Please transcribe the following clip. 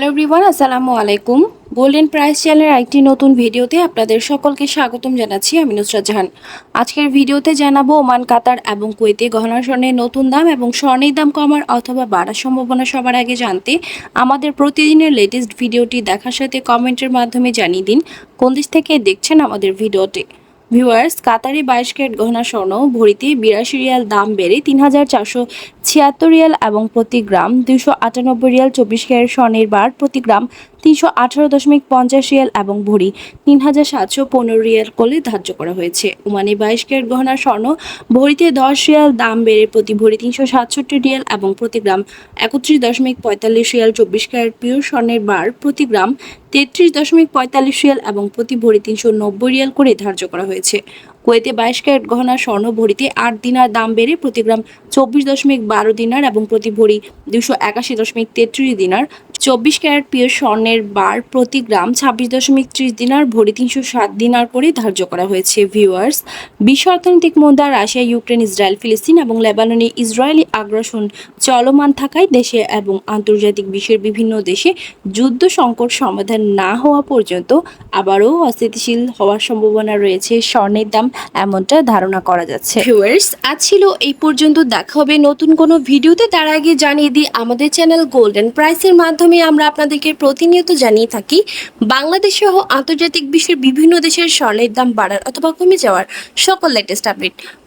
Hello everyone আসসালামু আলাইকুম। Golden price চ্যানেলের একটি নতুন ভিডিওতে আপনাদের সকলকে স্বাগতম জানাচ্ছি, আমি নুসরাত জাহান। আজকের ভিডিওতে জানাব ওমান, কাতার এবং কুয়েতে গহনা স্বর্ণের নতুন দাম এবং স্বর্ণের দাম কমার অথবা বাড়ার সম্ভাবনা সবার আগে জানতে আমাদের প্রতিদিনের লেটেস্ট ভিডিওটি দেখার সাথে কমেন্টের মাধ্যমে জানিয়ে দিন। কোন দেশ থেকে দেখছেন আমাদের ভিডিওটি? ভিউয়ার্স কাতারি বাইশ ক্যারেট গহনা স্বর্ণ ভরিতে বিরাশি রিয়াল দাম বেড়ে তিন হাজার চারশো ছিয়াত্তর রিয়াল এবং প্রতি গ্রাম দুশো আটানব্বই রিয়াল চব্বিশ ক্যারেট স্বর্ণের বার, প্রতি গ্রাম তিনশো আঠারো দশমিক পঞ্চাশ রিয়াল এবং ভরি তিন হাজার সাতশো পনেরো রিয়াল করে ধার্য করা হয়েছে। ওমানে বাইশ ক্যারেট গহনা স্বর্ণ ভরিতে দশ রিয়াল দাম বেড়ে প্রতি ভরি তিনশো সাতষট্টি রিয়াল এবং প্রতি গ্রাম একত্রিশ দশমিক পঁয়তাল্লিশ রিয়াল চব্বিশ ক্যারেট পিওর স্বর্ণের বার, প্রতি গ্রাম তেত্রিশ দশমিক পঁয়তাল্লিশ রিয়াল এবং প্রতি ভরি তিনশো নব্বই রিয়াল করে ধার্য করা হয়েছে। কুয়েতে বাইশ ক্যারেট গহনা স্বর্ণ ভরিতে আট দিনার দাম বেড়ে প্রতি গ্রাম চব্বিশ দশমিক বারো দিনার এবং প্রতি ভরি দুশো একাশি দশমিক তেত্রিশ দিনার। চব্বিশ ক্যারেট পিওর স্বর্ণের বার প্রতি গ্রাম ছাব্বিশ দশমিক ত্রিশ দিনার, ভরি তিনশো সাত দিনার করে ধার্য করা হয়েছে ভিউয়ার্স বিশ্ব অর্থনৈতিক মন্দা রাশিয়া, ইউক্রেন, ইসরায়েল, ফিলিস্তিন এবং লেবাননে ইসরায়েলি আগ্রাসন চলমান থাকায় দেশে এবং আন্তর্জাতিক বিশ্বের বিভিন্ন দেশে যুদ্ধ সংকট সমাধান না হওয়া পর্যন্ত আবারও অস্থিতিশীল হওয়ার সম্ভাবনা রয়েছে স্বর্ণের দাম। এমনটা ধারণা করা যাচ্ছে। ভিউয়ার্স আজ ছিল এই পর্যন্ত। দেখা হবে নতুন কোনো ভিডিওতে। তার আগে জানিয়ে দিই, আমাদের চ্যানেল গোল্ডেন প্রাইসের মাধ্যমে আমরা আপনাদেরকে প্রতিনিয়ত জানিয়ে থাকি, বাংলাদেশ সহ আন্তর্জাতিক বিশ্বের বিভিন্ন দেশের স্বর্ণের দাম বাড়ার অথবা কমে যাওয়ার সকল লেটেস্ট আপডেট